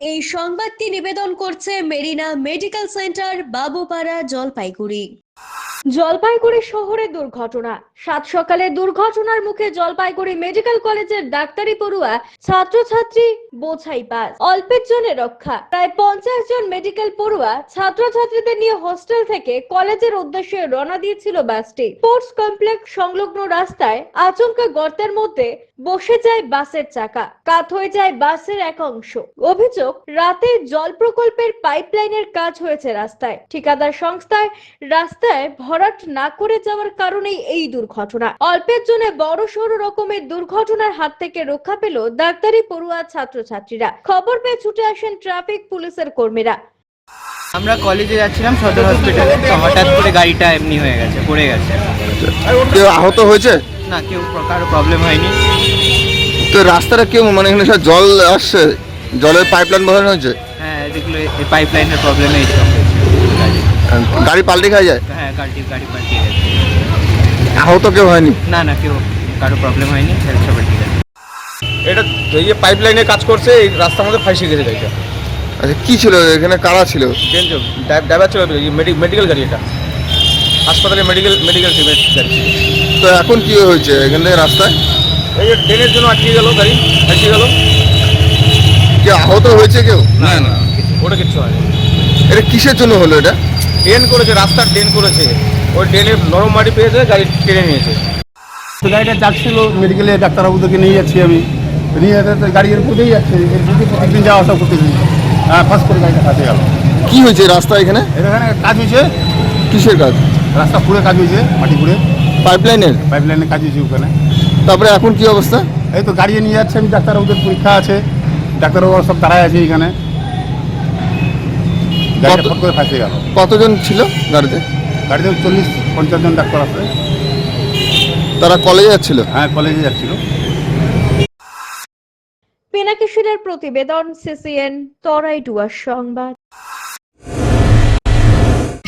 এই সংবাদটি নিবেদন করছে Marina medical centre, Babupara, Jalpaiguri. Jalpaiguri শহরে দুর্ঘটনা। সাত সকালে দুর্ঘটনার মুখে জলপাইগুড়ি মেডিকেল কলেজের ডাক্তারি পড়ুয়া ছাত্রছাত্রী বোঝাই পাস অল্পের জন্য রক্ষা। প্রায় পঞ্চাশ জন মেডিকেল পড়ুয়া ছাত্রছাত্রীদের নিয়ে হোস্টেল থেকে কলেজের উদ্দেশ্যে রওনা দিয়েছিল বাসটি স্পোর্টস কমপ্লেক্স সংলগ্ন রাস্তায় আচমকা গর্তের মধ্যে বসে যায় বাসের চাকা। কাত হয়ে যায় বাসের এক অংশ। অভিযোগ, রাতে জল প্রকল্পের পাইপলাইনের কাজ হয়েছে রাস্তায়। ঠিকাদার সংস্থায় রাস্তায় ভরাট না করে যাওয়ার কারণেই এই দুর্ঘটনা। অল্পের জন্য বড় সড় রকমের দুর্ঘটনার হাত থেকে রক্ষা পেল ডাক্তারি পড়ুয়া ছাত্রছাত্রীরা। খবর পেয়ে ছুটে আসেন ট্রাফিক পুলিশের কর্মীরা। আমরা কলেজে যাচ্ছিলাম সদর হসপিটালে তো হঠাৎ করে গাড়িটা এমনি হয়ে গেছে পড়ে গেছে। কেউ আহত হয়েছে? না কেউ কারও প্রবলেম হয়নি। তো রাস্তাটা কেউ মানে এখানে সব জল আসছে? জলের পাইপলাইন বসানো হয়েছে? হ্যাঁ এই পাইপ লাইনের প্রবলেমে হয়েছে গাড়ি পাল্টে খাওয়া যায়? হ্যাঁ গাড়ি গাড়ি পাল্টিয়ে গেছে। আহত কেউ হয়নি? না না কেউ কারও প্রবলেম হয়নি সবাই ঠিক আছে। এটা এই যে পাইপ লাইনে কাজ করছে এই রাস্তার মধ্যে ফাঁসি গেছে গাড়িটা। আচ্ছা কি ছিল? এখানে কারা ছিল? ট্রেন ড্রাইভার ছিল মেডিকেল গাড়ি এটা। হাসপাতালে মেডিকেল মেডিকেল গাড়ি। তো এখন কি হয়েছে এখান থেকে রাস্তায়? এই যে ট্রেনের জন্য আটকে গেল গাড়ি আটকে গেল। কেউ আহত হয়েছে কেউ? না না ওটা কিচ্ছু হয়নি। এটা কিসের জন্য হলো এটা? ট্রেন করেছে রাস্তা ট্রেন করেছে। ওই ট্রেনে নরম মাটি পেয়েছে গাড়ি টেনে নিয়েছে। তো গাড়িটা যাচ্ছিল মেডিকেলে ডাক্তারবাবুদেরকে নিয়ে যাচ্ছি আমি। নিয়ে তো গাড়ি এর উপরেই যাচ্ছে এর দিকে প্রত্যেকদিন যাওয়া আসা করতেছি হ্যাঁ ফার্স্ট করে গাড়িটা ফাঁসে গেল। কি হয়েছে রাস্তা এখানে? এখানে কাজ হয়েছে। কিসের কাজ? রাস্তা পুরে কাজ হয়েছে মাটি পুরে পাইপলাইনের পাইপ লাইনে কাজ হয়েছে ওখানে। তারপরে এখন কি অবস্থা? এই তো গাড়ি নিয়ে যাচ্ছে আমি ডাক্তারবাবুদের পরীক্ষা আছে। ডাক্তারবাবু সব দাঁড়ায় আছে এখানে। গাড়িটা ফট করে ফাঁসে গেল। কতজন ছিল গাড়িতে? গাড়িতে চল্লিশ পঞ্চাশ জন ডাক্তার আছে। তারা কলেজে যাচ্ছিল? হ্যাঁ কলেজে যাচ্ছিল। পিনাকিশোরের প্রতিবেদন সিসিএন তরাই ডুয়ার সংবাদ।